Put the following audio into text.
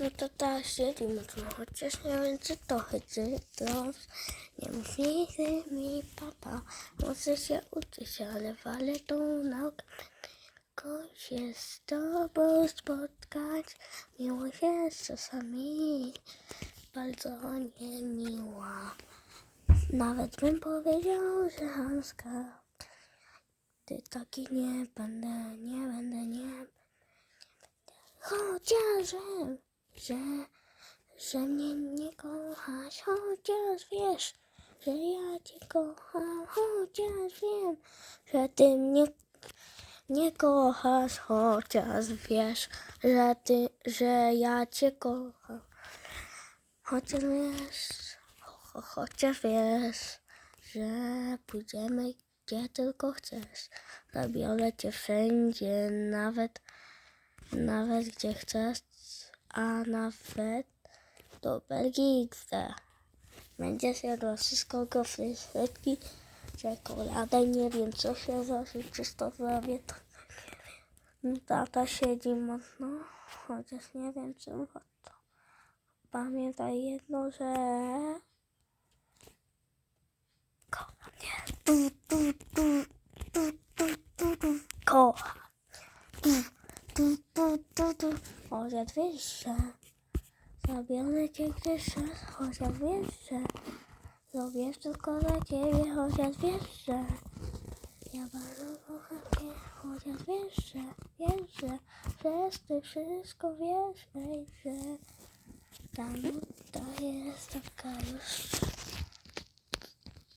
No to teraz siedzi mocno, chociaż nie wiem czy to chodzi to. Nie mów nigdy mi papa, może się uczyć, ale walę tą naukę Tylko się z tobą spotkać, miłość jest czasami. Bardzo niemiła Nawet bym powiedział, że chamska. Ty taki nie będę, nie będę, nie Chociaż wiem, że, że mnie nie kochasz, chociaż wiesz, że ja cię kocham, chociaż wiem, że ty mnie nie kochasz, chociaż wiesz, że ty, że ja cię kocham. Chociaż wiesz, cho, chociaż wiesz, że pójdziemy gdzie tylko chcesz. Zabiorę cię wszędzie, nawet nawet gdzie chcesz, a nawet do Belgii chcę. Będziesz jadła wszystko, gofry, frytki, czekoladę, nie wiem co się zdarzy, czy to zrobię, to nie wiem. Tata siedzi mocno, chociaż nie wiem czym to. Pamiętaj jedno, że kocham mnie. Tu, tu, tu, tu, tu, tu, tu. Kocham. Tu, tu, tu, tu, tu. Chociaż wiesz, że raz, chociaż wiesz, że zrobię wszystko dla ciebie, chociaż wiesz, ja bardzo kocham cię, chociaż wiesz, że, że, że ty wszystko wiesz, że ta nuta jest taka już